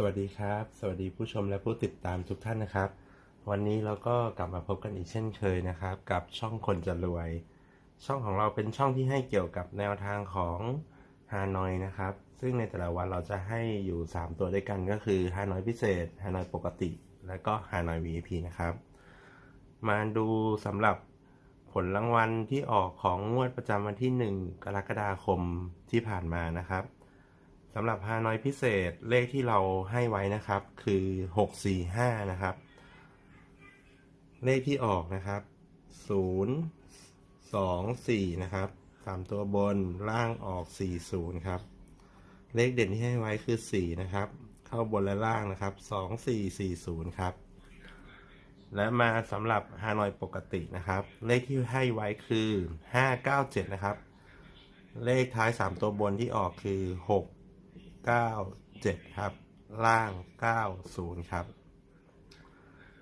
สวัสดีครับ สวัสดีผู้ชมและผู้ติดตามทุกท่านนะครับ วันนี้เราก็กลับมาพบกันอีกเช่นเคยนะครับ กับช่องคนจะรวย ช่องของเราเป็นช่องที่ให้เกี่ยวกับแนวทางของฮานอยนะครับ ซึ่งในแต่ละวันเราจะให้อยู่ 3 ตัวด้วยกันก็คือฮานอยพิเศษฮานอยปกติ และก็ฮานอย VIP นะครับ มาดูสำหรับผลรางวัลที่ออกของงวดประจำวันที่ 1 กรกฎาคมที่ผ่านมานะครับ สำหรับฮานอยพิเศษเลขที่เราให้ไว้นะครับ คือ645นะครับ เลขที่ออกนะครับ0 2 4นะครับ3ตัวบนล่างออก40ครับ เลขเด่นที่ให้ไว้คือ4นะครับ เข้าบนและล่างนะครับ2 4 4 0ครับ และมาสำหรับฮานอยปกตินะครับ เลขที่ให้ไว้คือ597นะครับ เลขท้าย3ตัวบนที่ออกคือ 97 ครับ ล่าง 90 ครับ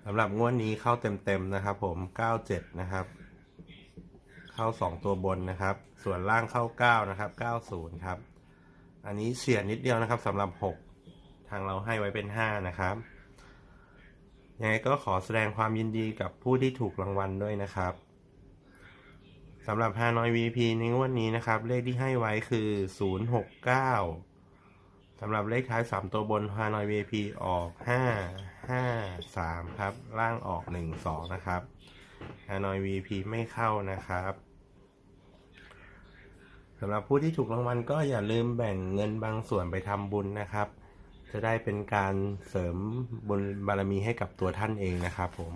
สำหรับงวดนี้เข้าเต็มๆนะครับ ผม 97 นะครับ เข้า 2 ตัวบนนะครับ ส่วนล่างเข้า 9 นะครับ 90 ครับ อันนี้เฉียดนิดเดียวนะครับสำหรับ 6 ทางเราให้ไว้เป็น 5 นะครับยังไงก็ขอแสดงความยินดีกับผู้ที่ถูกรางวัลด้วยนะครับสำหรับฮานอย VP ในงวดนี้นะครับ เลขที่ให้ไว้คือ 069 สำหรับเลขท้าย 3 ตัวบนฮานอย VP ออก 5 5 3 ครับ ล่างออก 1 2 นะครับฮานอย VP ไม่เข้านะครับสำหรับผู้ที่ถูกรางวัลก็อย่าลืมแบ่งเงินบางส่วนไปทำบุญนะครับ จะได้เป็นการเสริมบุญบารมีให้กับตัวท่านเองนะครับผม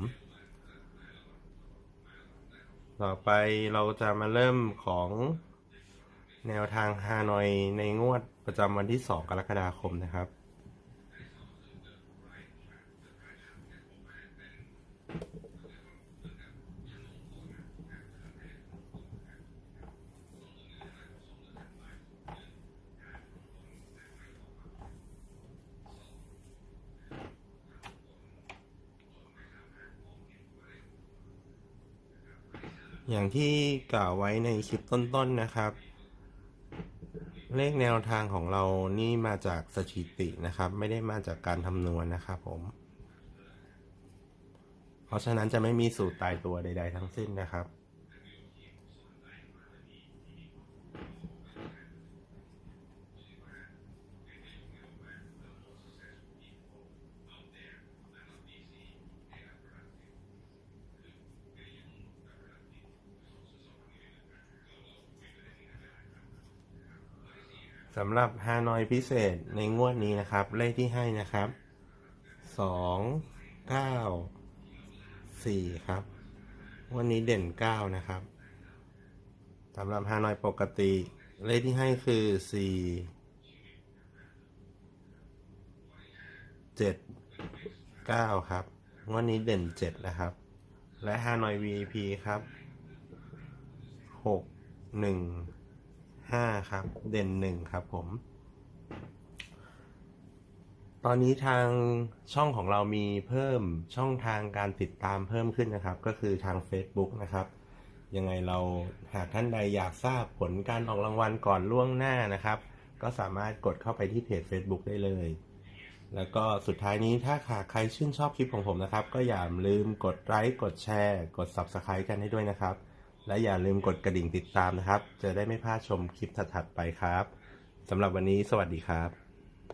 ต่อไปเราจะมาเริ่มของ แนวทางฮานอยในงวดประจำวันที่ 2 กรกฎาคมนะครับ อย่างที่กล่าวไว้ในคลิปต้นๆนะครับ เลขแนวทางของเรานี่มาจากสถิตินะครับ ไม่ได้มาจากการคำนวณนะครับผม เพราะฉะนั้นจะไม่มีสูตรตายตัวใด ๆ ทั้งสิ้นนะครับ สำหรับฮานอยพิเศษในงวดนี้นะครับ เลขที่ให้นะครับสองเก้าสี่ครับงวันนี้เด่นเก้านะครับสำหรับฮานอยปกติ เลขที่ให้คือสี่เจ็ดเก้าครับงวันนี้เด่นเจ็ดนะครับ และฮานอย VIP ครับหกหนึ่ง ห้าครับ เด่นหนึ่งครับผม ตอนนี้ทางช่องของเรามีเพิ่มช่องทางการติดตามเพิ่มขึ้นนะครับ ก็คือทาง Facebook นะครับ ยังไงเราหากท่านใดอยากทราบผลการออกรางวัลก่อนล่วงหน้านะครับ ก็สามารถกดเข้าไปที่เพจ Facebook ได้เลยแล้วก็สุดท้ายนี้ถ้าหากใครชื่นชอบคลิปของผมนะครับ ก็อย่าลืมกดไลค์กดแชร์ กด Subscribe กันให้ด้วยนะครับ และอย่าลืมกดกระดิ่งติดตามนะครับ จะได้ไม่พลาดชมคลิปถัดๆไปครับสำหรับวันนี้สวัสดีครับ